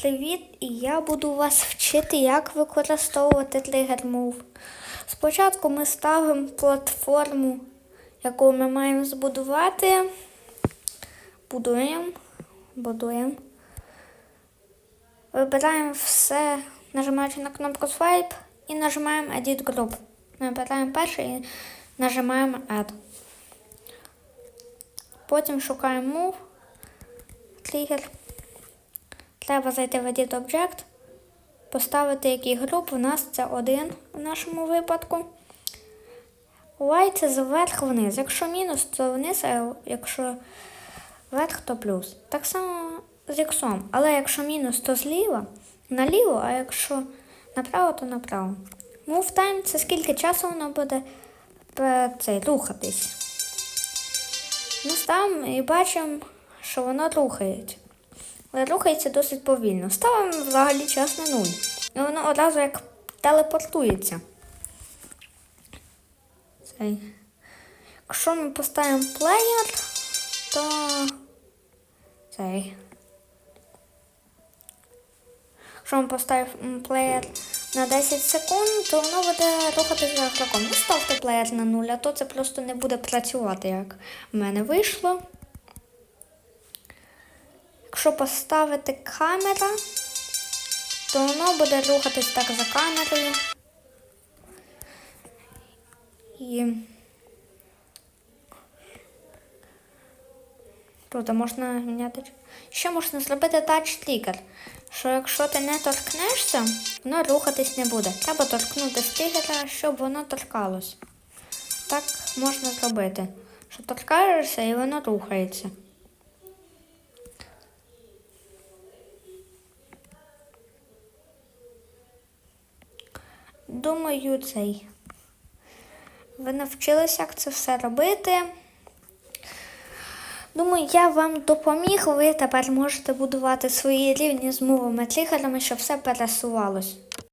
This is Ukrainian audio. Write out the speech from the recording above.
Привіт! І я буду вас вчити, як використовувати Trigger Move. Спочатку ми ставимо платформу, яку ми маємо збудувати. Будуємо, будуємо. Вибираємо все, нажимаючи на кнопку Swipe і нажимаємо Edit Group. Набираємо перший і нажимаємо Add. Потім шукаємо Move, Trigger. Треба зайти в Edit Object, поставити який груп. У нас це один в нашому випадку. Y це зверх вниз. Якщо мінус, то вниз, а якщо вверх, то плюс. Так само з X. Але якщо мінус, то зліва, наліво, а якщо направо, то направо. Move time це скільки часу воно буде цей, рухатись. Ми ставимо і бачимо, що воно рухається. Рухається досить повільно. Ставимо взагалі час на нуль. І воно одразу як телепортується. Цей. Якщо ми поставимо плеєр, то цей. Якщо ми поставимо плеєр на 10 секунд, то воно буде рухатися за. Не ставте плеєр на нуль, а то це просто не буде працювати, як в мене вийшло. Якщо поставити камера, то воно буде рухатись так за камерою. І тут можна міняти. Ще можна зробити тач тригер, що якщо ти не торкнешся, воно рухатись не буде. Треба торкнути з тригера, щоб воно торкалось. Так можна зробити. Що торкаєшся і воно рухається. Думаю, цей. Ви навчилися, як це все робити. Думаю, я вам допоміг. Ви тепер можете будувати свої рівні з мовами тригерами, щоб все пересувалось.